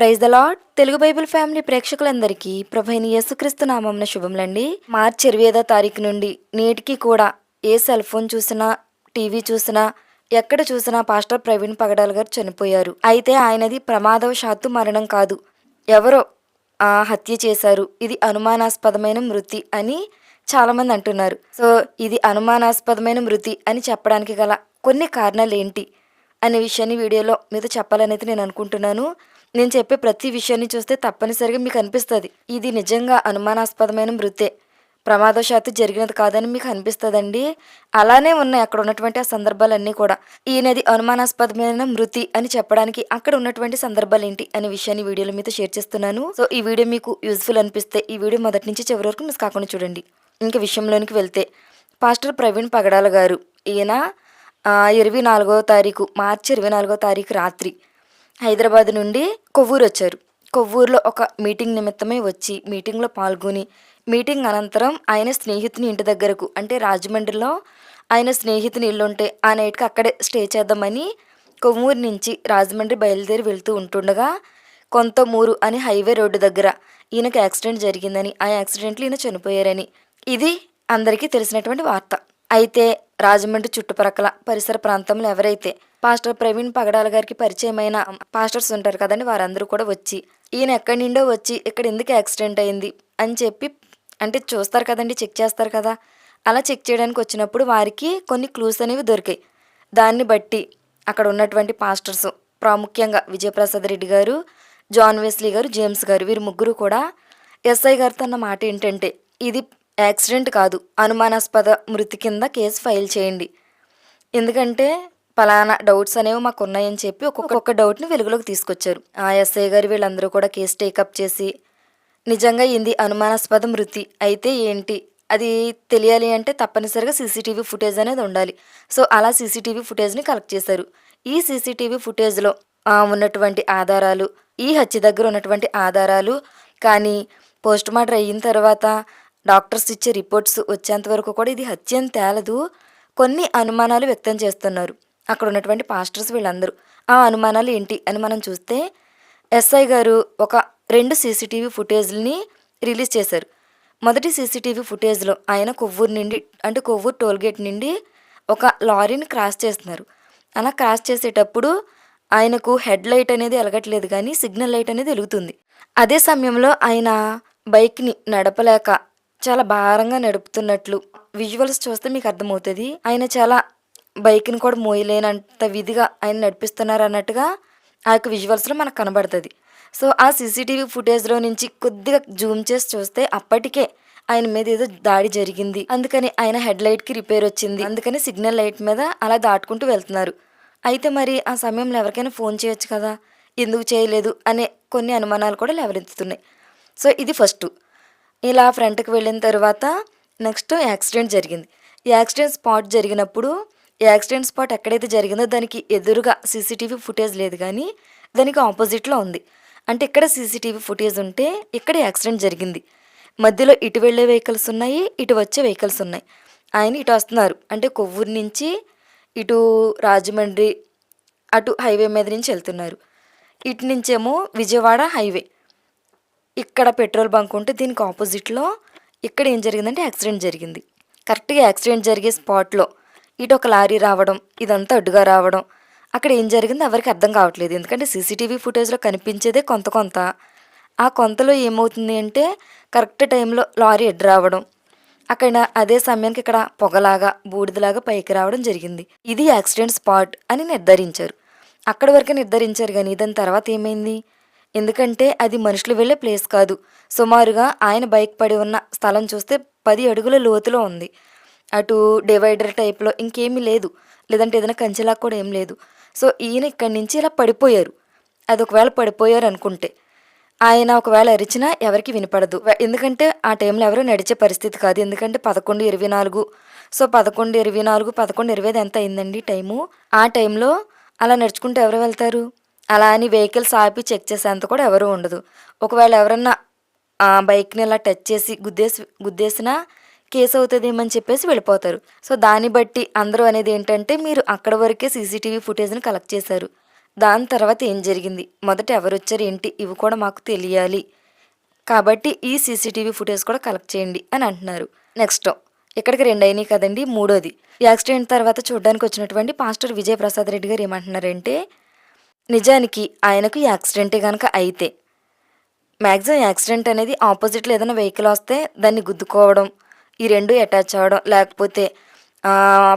Praise the lord Telugu bible family ప్రేక్షకులందరికీ ప్రభైన యేసుక్రీస్తు నామంన శుభములండి. మార్చి ఇరవై ఐదో తారీఖు నుండి నేటికి కూడా ఏ సెల్ ఫోన్ చూసినా టీవీ చూసినా ఎక్కడ చూసినా పాస్టర్ ప్రవీణ్ పగడాల్ గారు చనిపోయారు. అయితే ఆయనది ప్రమాదవశాత్తు మరణం కాదు. ఎవరో ఆ హత్య చేశారు. ఇది అనుమానాస్పదమైన మృతి అని చాలామంది అంటున్నారు. సో ఇది అనుమానాస్పదమైన మృతి అని చెప్పడానికి గల కొన్ని కారణాలు ఏంటి అనే విషయాన్ని వీడియోలో మీతో చెప్పాలనేది నేను అనుకుంటున్నాను. నేను చెప్పే ప్రతి విషయాన్ని చూస్తే తప్పనిసరిగా మీకు అనిపిస్తుంది. ఇది నిజంగా అనుమానాస్పదమైన మృతే. ప్రమాదవశాత్తు జరిగినది కాదని మీకు అనిపిస్తుందండి? అలానే ఉన్నాయి అక్కడ ఉన్నటువంటి ఆ సందర్భాలన్నీ కూడా. ఈయనది అనుమానాస్పదమైన మృతి అని చెప్పడానికి అక్కడ ఉన్నటువంటి సందర్భాలు ఏంటి అనే విషయాన్ని వీడియోలో మీతో షేర్ చేస్తున్నాను. సో ఈ వీడియో మీకు యూజ్ఫుల్ అనిపిస్తే ఈ వీడియో మొదటి నుంచి చివరి వరకు మిస్ కాకుండా చూడండి. ఇంకా విషయంలోనికి వెళ్తే పాస్టర్ ప్రవీణ్ పగడాల గారు ఈయన ఇరవై నాలుగో తారీఖు మార్చి ఇరవై నాలుగో తారీఖు రాత్రి హైదరాబాద్ నుండి కొవ్వూరు వచ్చారు కొవ్వూరులో ఒక మీటింగ్ నిమిత్తమై వచ్చి మీటింగ్లో పాల్గొని మీటింగ్ అనంతరం ఆయన స్నేహితుని ఇంటి దగ్గరకు అంటే రాజమండ్రిలో ఆయన స్నేహితుని ఇల్లు ఉంటే ఆ నైట్కి అక్కడే స్టే చేద్దామని కొవ్వూరు నుంచి రాజమండ్రి బయలుదేరి వెళ్తూ ఉంటుండగా కొంతమూరు అని హైవే రోడ్డు దగ్గర ఈయనకు యాక్సిడెంట్ జరిగిందని ఆ యాక్సిడెంట్లో ఈయన చనిపోయారని. ఇది అందరికీ తెలిసినటువంటి వార్త. అయితే రాజమండ్రి చుట్టుప్రక్కల పరిసర ప్రాంతంలో ఎవరైతే పాస్టర్ ప్రవీణ్ పగడాల గారికి పరిచయమైన పాస్టర్స్ ఉంటారు కదండి వారందరూ కూడా వచ్చి ఈయన ఎక్కడి నుండో వచ్చి ఇక్కడ ఎందుకు యాక్సిడెంట్ అయింది? అని చెప్పి అంటే చూస్తారు కదండి చెక్ చేస్తారు కదా. అలా చెక్ చేయడానికి వచ్చినప్పుడు వారికి కొన్ని క్లూస్ అనేవి దొరికాయి. దాన్ని బట్టి అక్కడ ఉన్నటువంటి పాస్టర్స్ ప్రాముఖ్యంగా విజయప్రసాద్ రెడ్డి గారు జాన్ వెస్లీ గారు జేమ్స్ గారు వీరు ముగ్గురు కూడా ఎస్ఐ గారితో అన్న మాట ఏంటంటే ఇది యాక్సిడెంట్ కాదు. అనుమానాస్పద మృతి కింద కేసు ఫైల్ చేయండి. ఎందుకంటే పలానా డౌట్స్ అనేవి మాకు ఉన్నాయని చెప్పి ఒక్కొక్క డౌట్ని వెలుగులోకి తీసుకొచ్చారు. ఆ ఎస్ఐ గారు వీళ్ళందరూ కూడా కేసు టేకప్ చేసి నిజంగా ఇది అనుమానాస్పద మృతి. అయితే ఏంటి? అది తెలియాలి అంటే తప్పనిసరిగా సీసీటీవీ ఫుటేజ్ అనేది ఉండాలి. సో అలా సీసీటీవీ ఫుటేజ్ని కలెక్ట్ చేశారు. ఈ సీసీటీవీ ఫుటేజ్లో ఉన్నటువంటి ఆధారాలు ఈ హత్య దగ్గర ఉన్నటువంటి ఆధారాలు కానీ పోస్ట్ మార్టం అయిన తర్వాత డాక్టర్స్ ఇచ్చే రిపోర్ట్స్ వచ్చేంత వరకు కూడా ఇది హత్య అని తేలదు. కొన్ని అనుమానాలు వ్యక్తం చేస్తున్నారు. అక్కడ ఉన్నటువంటి పాస్టర్స్ వీళ్ళందరూ. ఆ అనుమానాలు ఏంటి అని మనం చూస్తే ఎస్ఐ గారు ఒక రెండు సీసీటీవీ ఫుటేజ్ని రిలీజ్ చేశారు. మొదటి సీసీటీవీ ఫుటేజ్లో ఆయన కొవ్వూరు నుండి అంటే కొవ్వూరు టోల్గేట్ నుండి ఒక లారీని క్రాస్ చేస్తున్నారు. అలా క్రాస్ చేసేటప్పుడు ఆయనకు హెడ్ లైట్ అనేది వెలగట్లేదు కానీ సిగ్నల్ లైట్ అనేది వెలుగుతుంది. అదే సమయంలో ఆయన బైక్ని నడపలేక చాలా భారంగా నడుపుతున్నట్లు విజువల్స్ చూస్తే మీకు అర్థమవుతుంది. ఆయన చాలా బైక్ని కూడా మోయలేనంత విధిగా ఆయన నడిపిస్తున్నారు అన్నట్టుగా ఆ యొక్క విజువల్స్లో మనకు కనబడుతుంది. సో ఆ సీసీటీవీ ఫుటేజ్లో నుంచి కొద్దిగా జూమ్ చేసి చూస్తే అప్పటికే ఆయన మీద ఏదో దాడి జరిగింది. అందుకని ఆయన హెడ్ లైట్కి రిపేర్ వచ్చింది. అందుకని సిగ్నల్ లైట్ మీద అలా దాటుకుంటూ వెళ్తున్నారు. అయితే మరి ఆ సమయంలో ఎవరికైనా ఫోన్ చేయొచ్చు కదా? ఎందుకు చేయలేదు? అనే కొన్ని అనుమానాలు కూడా లేవనెత్తుతున్నాయి. సో ఇది ఫస్ట్ ఇలా ఫ్రంట్కి వెళ్ళిన తర్వాత నెక్స్ట్ యాక్సిడెంట్ జరిగింది. యాక్సిడెంట్ స్పాట్ జరిగినప్పుడు యాక్సిడెంట్ స్పాట్ ఎక్కడైతే జరిగిందో దానికి ఎదురుగా సీసీటీవీ ఫుటేజ్ లేదు కానీ దానికి ఆపోజిట్లో ఉంది. అంటే ఇక్కడ సీసీటీవీ ఫుటేజ్ ఉంటే ఇక్కడ యాక్సిడెంట్ జరిగింది. మధ్యలో ఇటు వెళ్ళే వెహికల్స్ ఉన్నాయి ఇటు వచ్చే వెహికల్స్ ఉన్నాయి. ఆయన ఇటు వస్తున్నారు. అంటే కొవ్వూరు నుంచి ఇటు రాజమండ్రి అటు హైవే మీద నుంచి వెళ్తున్నారు. ఇటు నుంచేమో విజయవాడ హైవే. ఇక్కడ పెట్రోల్ బంక్ ఉంటే దీనికి ఆపోజిట్లో ఇక్కడ ఏం జరిగిందంటే యాక్సిడెంట్ జరిగింది. కరెక్ట్గా యాక్సిడెంట్ జరిగే స్పాట్లో ఇటు ఒక లారీ రావడం ఇదంతా అడ్డుగా రావడం అక్కడ ఏం జరిగిందో ఎవరికి అర్థం కావట్లేదు. ఎందుకంటే సీసీటీవీ ఫుటేజ్లో కనిపించేదే కొంత కొంత. ఆ కొంతలో ఏమవుతుంది అంటే కరెక్ట్ టైంలో లారీ ఎడ్డు రావడం అక్కడ అదే సమయానికి ఇక్కడ పొగలాగా బూడిదలాగా పైకి రావడం జరిగింది. ఇది యాక్సిడెంట్ స్పాట్ అని నిర్ధారించారు. అక్కడి వరకే నిర్ధారించారు కానీ దాని తర్వాత ఏమైంది? ఎందుకంటే అది మనుషులు వెళ్ళే ప్లేస్ కాదు. సుమారుగా ఆయన బైక్ పడి ఉన్న స్థలం చూస్తే పది అడుగుల లోతులో ఉంది. అటు డివైడర్ టైప్లో ఇంకేమీ లేదు. లేదంటే ఏదైనా కంచెలా కూడా ఏం లేదు. సో ఈయన ఇక్కడి నుంచి ఇలా పడిపోయారు. అది ఒకవేళ పడిపోయారు అనుకుంటే. ఆయన ఒకవేళ అరిచినా ఎవరికి వినపడదు. ఎందుకంటే ఆ టైంలో ఎవరు నడిచే పరిస్థితి కాదు. ఎందుకంటే పదకొండు ఇరవై నాలుగు. సో పదకొండు ఇరవై నాలుగు పదకొండు ఇరవై ఐదు ఎంత అయిందండి టైము? ఆ టైంలో అలా నడుచుకుంటూ ఎవరు వెళ్తారు? అలా అని వెహికల్స్ ఆపి చెక్ చేసేంత కూడా ఎవరు ఉండదు. ఒకవేళ ఎవరన్నా ఆ బైక్ని ఇలా టచ్ చేసి గుద్దేసి గుద్దేసినా కేసు అవుతుందేమని చెప్పేసి వెళ్ళిపోతారు. సో దాన్ని బట్టి అందరూ అనేది ఏంటంటే మీరు అక్కడ వరకే సీసీటీవీ ఫుటేజ్ని కలెక్ట్ చేశారు. దాని తర్వాత ఏం జరిగింది? మొదట ఎవరు వచ్చారు ఏంటి? ఇవి కూడా మాకు తెలియాలి. కాబట్టి ఈ సీసీటీవీ ఫుటేజ్ కూడా కలెక్ట్ చేయండి అని అంటున్నారు. నెక్స్ట్ ఇక్కడికి రెండు అయినాయి కదండి మూడోది. యాక్సిడెంట్ తర్వాత చూడడానికి వచ్చినటువంటి పాస్టర్ విజయ్ ప్రసాద్ రెడ్డి గారు ఏమంటున్నారంటే నిజానికి ఆయనకు యాక్సిడెంటే కనుక అయితే. మ్యాక్సిమం యాక్సిడెంట్ అనేది ఆపోజిట్లో ఏదైనా వెహికల్ వస్తే దాన్ని గుద్దుకోవడం ఈ రెండు అటాచ్ అవ్వడం లేకపోతే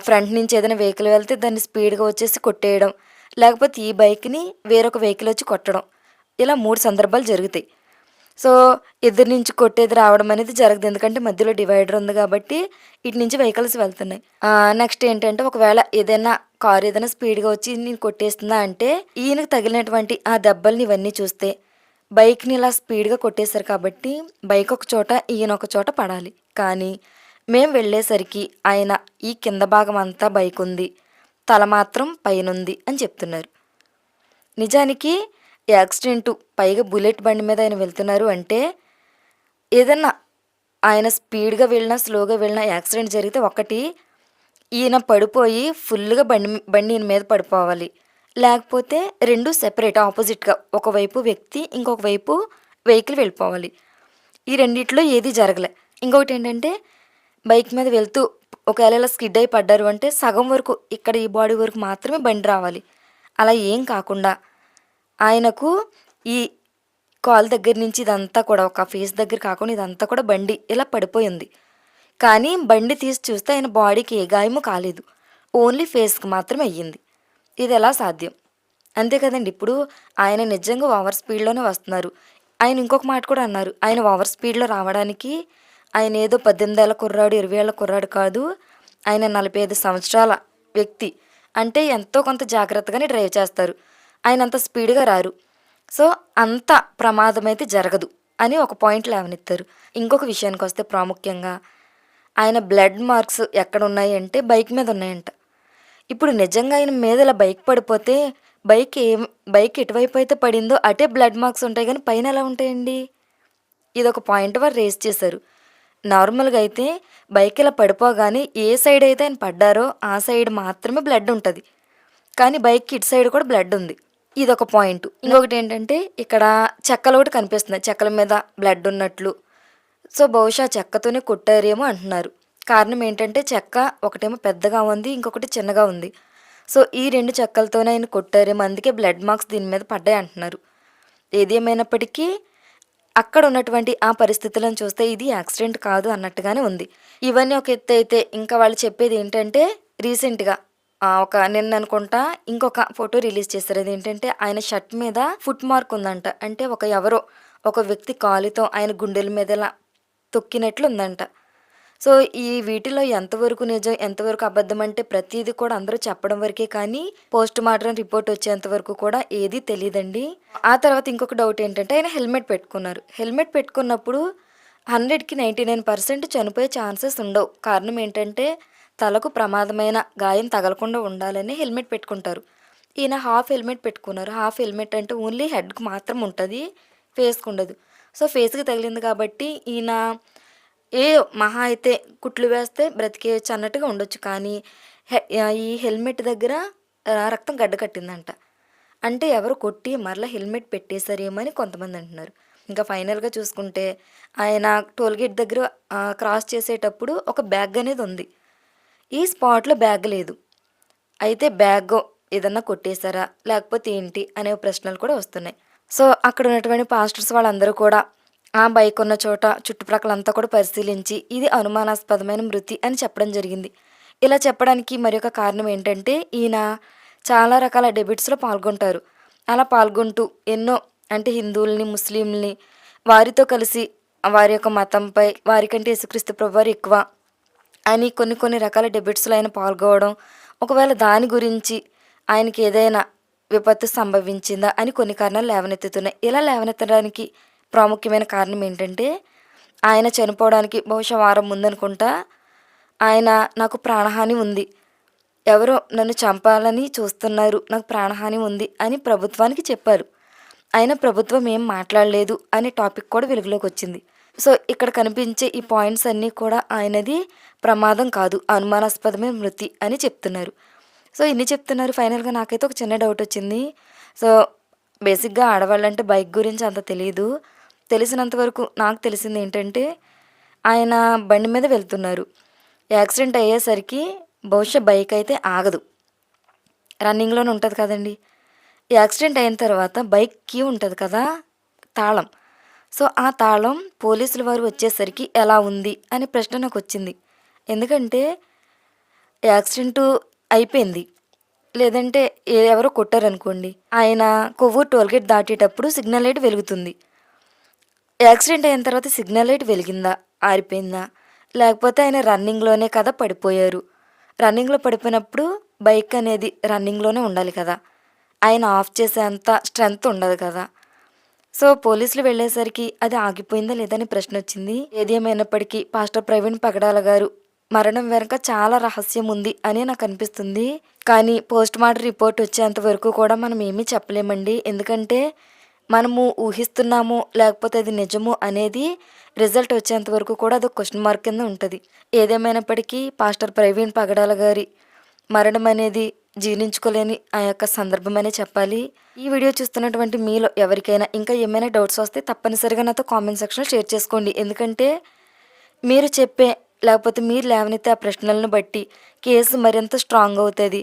ఫ్రంట్ నుంచి ఏదైనా వెహికల్ వెళ్తే దాన్ని స్పీడ్గా వచ్చేసి కొట్టేయడం లేకపోతే ఈ బైక్ని వేరొక వెహికల్ వచ్చి కొట్టడం. ఇలా మూడు సందర్భాలు జరుగుతాయి. సో ఎదురు నుంచి కొట్టేది రావడం అనేది జరగదు. ఎందుకంటే మధ్యలో డివైడర్ ఉంది కాబట్టి ఇటు నుంచి వెహికల్స్ వెళ్తున్నాయి. నెక్స్ట్ ఏంటంటే ఒకవేళ ఏదైనా కారు ఏదైనా స్పీడ్గా వచ్చి నేను కొట్టేస్తుందా అంటే ఈయనకు తగిలినటువంటి ఆ దెబ్బల్ని ఇవన్నీ చూస్తే బైక్ని ఇలా స్పీడ్గా కొట్టేశారు కాబట్టి బైక్ ఒక చోట ఈయన ఒక చోట పడాలి. కానీ మేము వెళ్ళేసరికి ఆయన ఈ కింద భాగం అంతా బైక్ ఉంది తల మాత్రం పైనుంది అని చెప్తున్నారు. నిజానికి యాక్సిడెంట్ పైగా బుల్లెట్ బండి మీద ఆయన వెళ్తున్నారు అంటే ఏదన్నా ఆయన స్పీడ్గా వెళ్ళినా స్లోగా వెళ్ళినా యాక్సిడెంట్ జరిగితే ఒకటి ఈయన పడిపోయి ఫుల్గా బండి బండి ఈయన మీద పడిపోవాలి. లేకపోతే రెండు సెపరేట్ ఆపోజిట్గా. ఒకవైపు వ్యక్తి ఇంకొక వైపు వెహికల్ వెళ్ళిపోవాలి. ఈ రెండిట్లో ఏది జరగలే. ఇంకొకటి ఏంటంటే బైక్ మీద వెళ్తూ ఒకవేళ ఇలా స్కిడ్ అయి పడ్డారు అంటే సగం వరకు ఇక్కడ ఈ బాడీ వరకు మాత్రమే బండి రావాలి. అలా ఏం కాకుండా ఆయనకు ఈ కాల్ దగ్గర నుంచి ఇదంతా కూడా ఒక ఫేస్ దగ్గర కాకుండా ఇదంతా కూడా బండి ఇలా పడిపోయింది. కానీ బండి తీసి చూస్తే ఆయన బాడీకి ఏ గాయము కాలేదు. ఓన్లీ ఫేస్కి మాత్రమే అయ్యింది. ఇది ఎలా సాధ్యం? అంతే కదండి. ఇప్పుడు ఆయన నిజంగా ఓవర్ స్పీడ్లోనే వస్తున్నారు. ఆయన ఇంకొక మాట కూడా అన్నారు. ఆయన ఓవర్ స్పీడ్లో రావడానికి ఆయన ఏదో పద్దెనిమిది ఏళ్ళ కుర్రాడు ఇరవై ఏళ్ళ కుర్రాడు కాదు. ఆయన నలభై ఐదు సంవత్సరాల వ్యక్తి. అంటే ఎంతో కొంత జాగ్రత్తగానే డ్రైవ్ చేస్తారు. ఆయన అంత స్పీడ్గా రారు. సో అంత ప్రమాదం అయితే జరగదు అని ఒక పాయింట్ లేవనెత్తారు. ఇంకొక విషయానికి వస్తే ప్రాముఖ్యంగా ఆయన బ్లడ్ మార్క్స్ ఎక్కడ ఉన్నాయంటే బైక్ మీద ఉన్నాయంట. ఇప్పుడు నిజంగా ఆయన మీద ఇలా బైక్ పడిపోతే బైక్ ఏం బైక్ ఎటువైపు అయితే పడిందో అటే బ్లడ్ మార్క్స్ ఉంటాయి కానీ పైన ఎలా ఉంటాయండి? ఇది ఒక పాయింట్ వారు రేస్ చేశారు. నార్మల్గా అయితే బైక్ ఇలా పడిపోగానే ఏ సైడ్ అయితే ఆయన పడ్డారో ఆ సైడ్ మాత్రమే బ్లడ్ ఉంటుంది. కానీ బైక్ ఇటు సైడ్ కూడా బ్లడ్ ఉంది. ఇది ఒక పాయింట్. ఇంకొకటి ఏంటంటే ఇక్కడ చెక్కలు ఒకటి కనిపిస్తున్నాయి. చెక్కల మీద బ్లడ్ ఉన్నట్లు. సో బహుశా చెక్కతోనే కొట్టారేమో అంటున్నారు. కారణం ఏంటంటే చెక్క ఒకటేమో పెద్దగా ఉంది ఇంకొకటి చిన్నగా ఉంది. సో ఈ రెండు చెక్కలతోనే ఆయన కొట్టారేమో అందుకే బ్లడ్ మార్క్స్ దీని మీద పడ్డాయి అంటున్నారు. ఏది ఏమైనప్పటికీ అక్కడ ఉన్నటువంటి ఆ పరిస్థితులను చూస్తే ఇది యాక్సిడెంట్ కాదు అన్నట్టుగానే ఉంది. ఇవన్నీ ఒక ఎత్తు అయితే ఇంకా వాళ్ళు చెప్పేది ఏంటంటే రీసెంట్గా ఒక నిన్న అనుకుంటా ఇంకొక ఫోటో రిలీజ్ చేశారు. అది ఏంటంటే ఆయన షర్ట్ మీద ఫుట్ మార్క్ ఉందంట. అంటే ఒక ఎవరో ఒక వ్యక్తి కాలుతో ఆయన గుండెల మీద తొక్కినట్లుందంట. తొక్కినట్లు ఉందంట సో ఈ వీటిలో ఎంతవరకు నిజం ఎంతవరకు అబద్ధం అంటే ప్రతిదీ కూడా అందరూ చెప్పడం వరకే కానీ పోస్ట్ మార్టం రిపోర్ట్ వచ్చేంత వరకు కూడా ఏది తెలియదండి ఆ తర్వాత ఇంకొక డౌట్ ఏంటంటే ఆయన హెల్మెట్ పెట్టుకున్నారు. హెల్మెట్ పెట్టుకున్నప్పుడు హండ్రెడ్కి నైంటీ నైన్ పర్సెంట్ చనిపోయే ఛాన్సెస్ ఉండవు. కారణం ఏంటంటే తలకు ప్రమాదమైన గాయం తగలకుండా ఉండాలని హెల్మెట్ పెట్టుకుంటారు. ఈయన హాఫ్ హెల్మెట్ పెట్టుకున్నారు. హాఫ్ హెల్మెట్ అంటే ఓన్లీ హెడ్కి మాత్రం ఉంటుంది ఫేస్కు ఉండదు. సో ఫేస్కి తగిలింది కాబట్టి ఈయన ఏ మహా అయితే కుట్లు వేస్తే బ్రతికేయచ్చు అన్నట్టుగా ఉండొచ్చు. కానీ హె- ఈ హెల్మెట్ దగ్గర రక్తం గడ్డ కట్టిందంట. అంటే ఎవరు కొట్టి మరలా హెల్మెట్ పెట్టేశారేమో అని కొంతమంది అంటున్నారు. ఇంకా ఫైనల్గా చూసుకుంటే ఆయన టోల్గేట్ దగ్గర క్రాస్ చేసేటప్పుడు ఒక బ్యాగ్ అనేది ఉంది. ఈ స్పాట్లో బ్యాగ్ లేదు. అయితే బ్యాగ్ ఏదన్నా కొట్టేశారా? లేకపోతే ఏంటి? అనే ప్రశ్నలు కూడా వస్తున్నాయి. సో అక్కడ ఉన్నటువంటి పాస్టర్స్ వాళ్ళందరూ కూడా ఆ బైక్ ఉన్న చోట చుట్టుప్రక్కలంతా కూడా పరిశీలించి ఇది అనుమానాస్పదమైన మృతి అని చెప్పడం జరిగింది. ఇలా చెప్పడానికి మరి ఒక కారణం ఏంటంటే ఈయన చాలా రకాల డెబిట్స్లో పాల్గొంటారు. అలా పాల్గొంటూ ఎన్నో అంటే హిందువుల్ని ముస్లింల్ని వారితో కలిసి వారి యొక్క మతంపై వారికంటే యేసుక్రీస్తు ప్రభువారు ఎక్కువ అని కొన్ని కొన్ని రకాల డెబిట్స్లో ఆయన పాల్గొవడం ఒకవేళ దాని గురించి ఆయనకి ఏదైనా విపత్తు సంభవించిందా అని కొన్ని కారణాలు లేవనెత్తుతున్నాయి. ఇలా లేవనెత్తడానికి ప్రాముఖ్యమైన కారణం ఏంటంటే ఆయన చనిపోవడానికి బహుశా వారం ముందనుకుంటా ఆయన నాకు ప్రాణహాని ఉంది. ఎవరో నన్ను చంపాలని చూస్తున్నారు నాకు ప్రాణహాని ఉంది అని ప్రభుత్వానికి చెప్పారు. అయినా ప్రభుత్వం ఏం మాట్లాడలేదు అనే టాపిక్ కూడా వెలుగులోకి వచ్చింది. సో ఇక్కడ కనిపించే ఈ పాయింట్స్ అన్నీ కూడా ఆయనది ప్రమాదం కాదు అనుమానాస్పదమైన మృతి అని చెప్తున్నారు. సో ఇన్ని చెప్తున్నారు. ఫైనల్గా నాకైతే ఒక చిన్న డౌట్ వచ్చింది. సో బేసిక్గా ఆడవాళ్ళంటే బైక్ గురించి అంత తెలియదు తెలిసినంత వరకు నాకు తెలిసింది ఏంటంటే ఆయన బండి మీద వెళ్తున్నారు. యాక్సిడెంట్ అయ్యేసరికి బహుశా బైక్ అయితే ఆగదు. రన్నింగ్లోనే ఉంటుంది కదండి. యాక్సిడెంట్ అయిన తర్వాత బైక్కి ఉంటుంది కదా తాళం. సో ఆ తాళం పోలీసుల వారు వచ్చేసరికి ఎలా ఉంది అనే ప్రశ్న నాకు వచ్చింది. ఎందుకంటే యాక్సిడెంటు అయిపోయింది. లేదంటే ఎవరో కొట్టారనుకోండి. ఆయన కొవ్వూరు టోల్గేట్ దాటేటప్పుడు సిగ్నల్ లైట్ వెలుగుతుంది. యాక్సిడెంట్ అయిన తర్వాత సిగ్నల్ లైట్ వెలిగిందా? ఆరిపోయిందా? లేకపోతే ఆయన రన్నింగ్లోనే కదా పడిపోయారు. రన్నింగ్లో పడిపోయినప్పుడు బైక్ అనేది రన్నింగ్లోనే ఉండాలి కదా. ఆయన ఆఫ్ చేసేంత స్ట్రెంగ్త్ ఉండదు కదా. సో పోలీసులు వెళ్ళేసరికి అది ఆగిపోయిందా లేదని ప్రశ్న వచ్చింది ఏది ఏమైనప్పటికీ పాస్టర్ ప్రవీణ్ పగడాల గారు మరణం వెనుక చాలా రహస్యం ఉంది అని నాకు అనిపిస్తుంది కానీ పోస్ట్ మార్టం రిపోర్ట్ వచ్చేంత వరకు కూడా మనం ఏమీ చెప్పలేమండి. ఎందుకంటే మనము ఊహిస్తున్నాము లేకపోతే అది నిజము అనేది రిజల్ట్ వచ్చేంత వరకు కూడా అది క్వశ్చన్ మార్క్ కింద ఉంటుంది. ఏదేమైనప్పటికీ పాస్టర్ ప్రవీణ్ పగడాల గారి మరణం అనేది జీర్ణించుకోలేని ఆ యొక్క సందర్భమనే చెప్పాలి. ఈ వీడియో చూస్తున్నటువంటి మీలో ఎవరికైనా ఇంకా ఏమైనా డౌట్స్ వస్తే తప్పనిసరిగా నాతో కామెంట్ సెక్షన్లో షేర్ చేసుకోండి. ఎందుకంటే మీరు చెప్పే లేకపోతే మీరు లేవనైతే ఆ ప్రశ్నలను బట్టి కేసు మరింత స్ట్రాంగ్ అవుతుంది.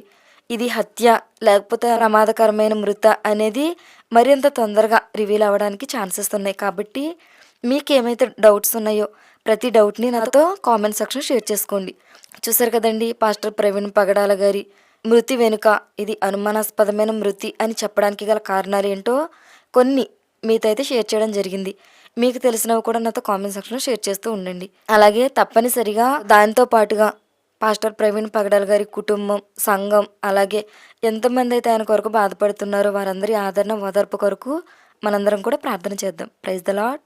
ఇది హత్య లేకపోతే ప్రమాదకరమైన మృత అనేది మరింత తొందరగా రివీల్ అవ్వడానికి ఛాన్సెస్ ఉన్నాయి. కాబట్టి మీకు ఏమైతే డౌట్స్ ఉన్నాయో ప్రతి డౌట్ని నాతో కామెంట్ సెక్షన్ షేర్ చేసుకోండి. చూసారు కదండి పాస్టర్ ప్రవీణ్ పగడాల గారి మృతి వెనుక ఇది అనుమానాస్పదమైన మృతి అని చెప్పడానికి గల కారణాలు ఏంటో కొన్ని మీతో అయితే షేర్ చేయడం జరిగింది. మీకు తెలిసినవి కూడా నాతో కామెంట్ సెక్షన్లో షేర్ చేస్తూ ఉండండి. అలాగే తప్పనిసరిగా దాంతో పాటుగా పాస్టర్ ప్రవీణ్ పగడాల్ గారి కుటుంబం సంఘం అలాగే ఎంతమంది అయితే ఆయన కొరకు బాధపడుతున్నారో వారందరి ఆదరణ ఓదార్పు కొరకు మనందరం కూడా ప్రార్థన చేద్దాం. Praise the lord